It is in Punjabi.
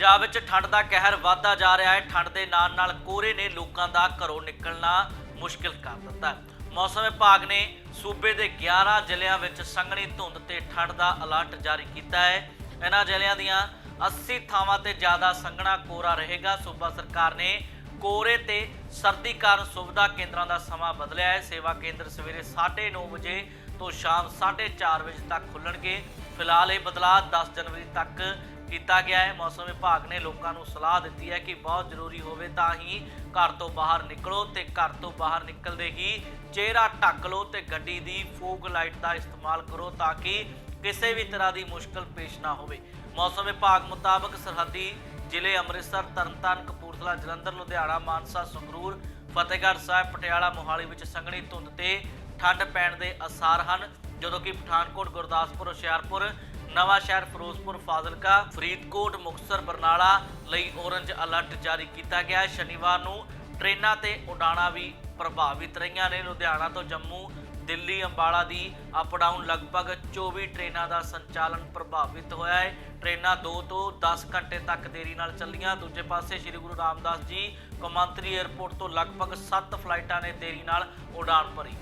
ਪੰਜਾਬ ਵਿੱਚ ਠੰਡ ਦਾ ਕਹਿਰ ਵਧਦਾ ਜਾ ਰਿਹਾ ਹੈ। ਠੰਡ ਦੇ ਨਾਲ ਨਾਲ ਕੋਹਰੇ ਨੇ ਲੋਕਾਂ ਦਾ ਘਰੋਂ ਨਿਕਲਣਾ ਮੁਸ਼ਕਿਲ ਕਰ ਦਿੱਤਾ ਮੌਸਮ ਵਿਭਾਗ ਨੇ ਸੂਬੇ ਦੇ 11 ਜ਼ਿਲ੍ਹਿਆਂ ਵਿੱਚ ਸੰਘਣੀ ਧੁੰਦ ਤੇ ਠੰਡ ਦਾ ਅਲਰਟ ਜਾਰੀ ਕੀਤਾ ਹੈ। ਇਹਨਾਂ ਜ਼ਿਲ੍ਹਿਆਂ ਦੀਆਂ 80 ਥਾਵਾਂ ਤੇ ਜ਼ਿਆਦਾ ਸੰਘਣਾ ਕੋਹਰਾ ਰਹੇਗਾ। ਸੂਬਾ ਸਰਕਾਰ ਨੇ ਕੋਹਰੇ ਤੇ ਸਰਦੀ ਕਾਰਨ ਸੁਵਿਧਾ ਕੇਂਦਰਾਂ ਦਾ ਸਮਾਂ ਬਦਲਿਆ ਹੈ। ਸੇਵਾ ਕੇਂਦਰ ਸਵੇਰੇ 9:30 ਵਜੇ ਤੋਂ ਸ਼ਾਮ 4:30 ਵਜੇ ਤੱਕ ਖੁੱਲਣਗੇ। ਫਿਲਹਾਲ ਇਹ ਬਦਲਾਅ 10 ਜਨਵਰੀ ਤੱਕ ਕੀਤਾ ਗਿਆ ਹੈ। ਮੌਸਮ ਵਿਭਾਗ ਨੇ ਲੋਕਾਂ ਨੂੰ ਸਲਾਹ ਦਿੱਤੀ ਹੈ ਕਿ ਬਹੁਤ ਜ਼ਰੂਰੀ ਹੋਵੇ ਤਾਂ ਹੀ ਘਰ ਤੋਂ ਬਾਹਰ ਨਿਕਲੋ ਤੇ ਘਰ ਤੋਂ ਬਾਹਰ ਨਿਕਲਦੇ ਹੀ ਚਿਹਰਾ ਢੱਕ ਲਓ ਤੇ ਗੱਡੀ ਦੀ ਫੋਗ ਲਾਈਟ ਦਾ ਇਸਤੇਮਾਲ ਕਰੋ ਤਾਂ ਕਿ ਕਿਸੇ ਵੀ ਤਰ੍ਹਾਂ ਦੀ ਮੁਸ਼ਕਲ ਪੇਸ਼ ਨਾ ਹੋਵੇ। ਮੌਸਮ ਵਿਭਾਗ ਮੁਤਾਬਕ ਸਰਹੱਦੀ ਜ਼ਿਲ੍ਹੇ ਅੰਮ੍ਰਿਤਸਰ, ਤਰਨਤਾਰਨ, ਕਪੂਰਥਲਾ, ਜਲੰਧਰ, ਲੁਧਿਆਣਾ, ਮਾਨਸਾ, ਸੰਗਰੂਰ, ਫਤਿਹਗੜ੍ਹ ਸਾਹਿਬ, ਪਟਿਆਲਾ, ਮੋਹਾਲੀ ਵਿੱਚ ਸੰਘਣੀ ਧੁੰਦ ਤੇ ਠੰਡ ਪੈਣ ਦੇ ਅਸਾਰ ਹਨ। ਜਦੋਂ ਕਿ ਪਠਾਨਕੋਟ, ਗੁਰਦਾਸਪੁਰ, ਹੁਸ਼ਿਆਰਪੁਰ ਨਵਾਂ ਸ਼ਹਿਰ ਫਿਰੋਜ਼ਪੁਰ, ਫਾਜ਼ਿਲਕਾ, ਫਰੀਦਕੋਟ, ਮੁਕਤਸਰ, ਬਰਨਾਲਾ ਲਈ ਔਰੰਜ ਅਲਰਟ ਜਾਰੀ ਕੀਤਾ ਗਿਆ। ਸ਼ਨੀਵਾਰ ਨੂੰ ਟ੍ਰੇਨਾਂ ਤੇ ਉਡਾਣਾਂ ਵੀ ਪ੍ਰਭਾਵਿਤ ਰਹੀਆਂ ਨੇ। ਲੁਧਿਆਣਾ ਤੋਂ ਜੰਮੂ, ਦਿੱਲੀ, ਅੰਬਾਲਾ ਦੀ ਅਪ ਡਾਊਨ ਲਗਭਗ 24 ਟ੍ਰੇਨਾਂ ਦਾ ਸੰਚਾਲਨ ਪ੍ਰਭਾਵਿਤ ਹੋਇਆ ਹੈ। ਟ੍ਰੇਨਾਂ 2 ਤੋਂ 10 ਘੰਟੇ ਤੱਕ ਦੇਰੀ ਨਾਲ ਚੱਲੀਆਂ। ਦੂਜੇ ਪਾਸੇ ਸ੍ਰੀ ਗੁਰੂ ਰਾਮਦਾਸ ਜੀ ਕੌਮਾਂਤਰੀ 에ਅਰਪੋਰਟ ਤੋਂ ਲਗਭਗ 7 ਫਲਾਈਟਾਂ ਨੇ ਦੇਰੀ ਨਾਲ ਉਡਾਣ ਭਰੀ।